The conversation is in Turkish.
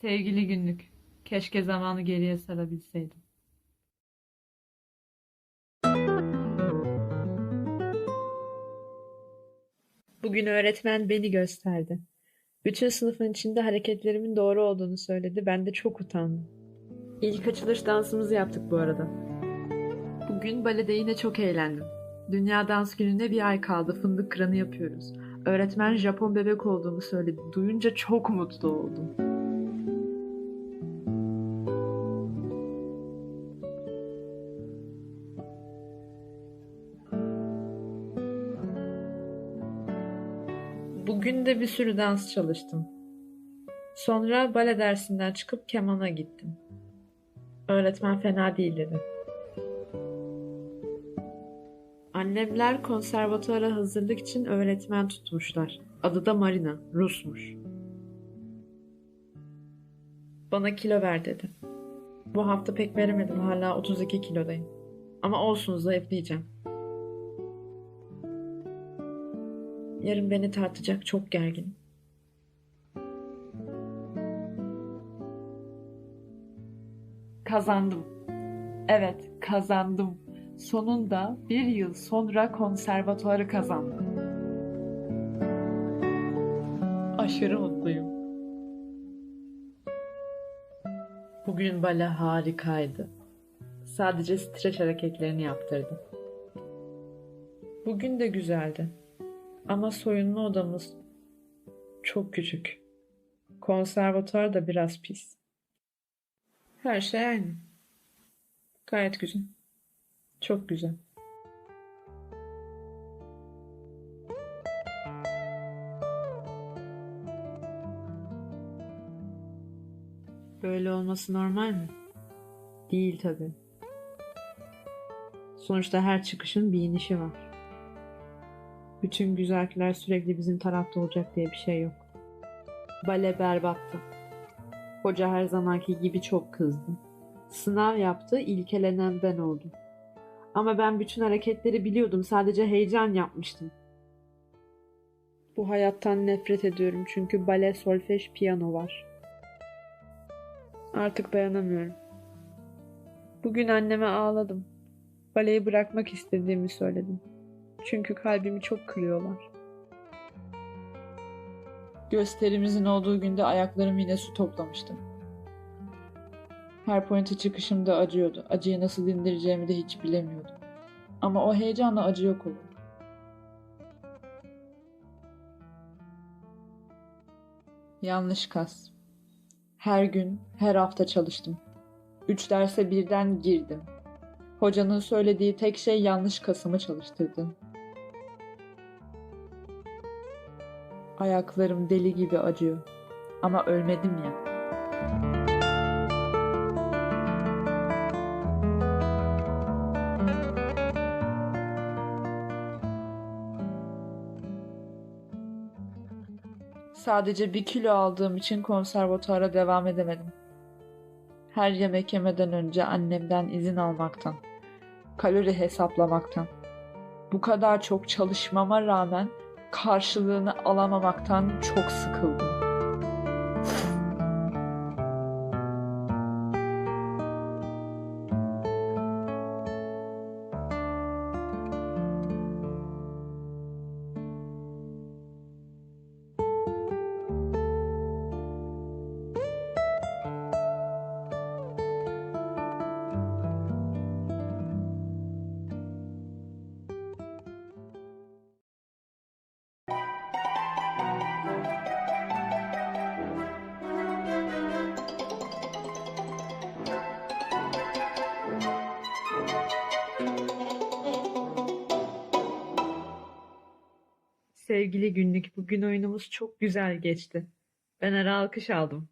Sevgili günlük, keşke zamanı geriye sarabilseydim. Bugün öğretmen beni gösterdi. Bütün sınıfın içinde hareketlerimin doğru olduğunu söyledi. Ben de çok utandım. İlk açılış dansımızı yaptık bu arada. Bugün balede yine çok eğlendim. Dünya Dans Günü'ne bir ay kaldı. Fındık kıranı yapıyoruz. Öğretmen Japon bebek olduğumu söyledi. Duyunca çok mutlu oldum. Bugün de bir sürü dans çalıştım. Sonra bale dersinden çıkıp kemana gittim. Öğretmen fena değil dedi. Annemler konservatuara hazırlık için öğretmen tutmuşlar. Adı da Marina, Rusmuş. Bana kilo ver dedi. Bu hafta pek veremedim, hala 32 kilodayım. Ama olsun zayıflayacağım. Yarın beni tartacak çok gerginim. Kazandım. Evet, kazandım. Sonunda bir yıl sonra konservatuarı kazandım. Aşırı mutluyum. Bugün bale harikaydı. Sadece streç hareketlerini yaptırdım. Bugün de güzeldi. Ama soyunma odamız çok küçük. Konservatuar da biraz pis. Her şey aynı. Gayet güzel. Çok güzel. Böyle olması normal mi? Değil tabii. Sonuçta her çıkışın bir inişi var. Bütün güzellikler sürekli bizim tarafta olacak diye bir şey yok. Bale berbattı. Hoca her zamanki gibi çok kızdı. Sınav yaptı, ilkelenen ben oldum. Ama ben bütün hareketleri biliyordum, sadece heyecan yapmıştım. Bu hayattan nefret ediyorum çünkü bale, solfej, piyano var. Artık dayanamıyorum. Bugün anneme ağladım. Baleyi bırakmak istediğimi söyledim. Çünkü kalbimi çok kırıyorlar. Gösterimizin olduğu günde ayaklarım yine su toplamıştı. Her pointe çıkışımda acıyordu. Acıyı nasıl dindireceğimi de hiç bilemiyordum. Ama o heyecanla acı yok olurdu. Yanlış kas. Her gün, her hafta çalıştım. Üç derse birden girdim. Hocanın söylediği tek şey yanlış kasımı çalıştırdım. Ayaklarım deli gibi acıyor. Ama ölmedim ya. Sadece bir kilo aldığım için konservatuara devam edemedim. Her yemek yemeden önce annemden izin almaktan, kalori hesaplamaktan, bu kadar çok çalışmama rağmen karşılığını alamamaktan çok sıkıldım. Sevgili günlük, bugün oyunumuz çok güzel geçti. Ben ara alkış aldım.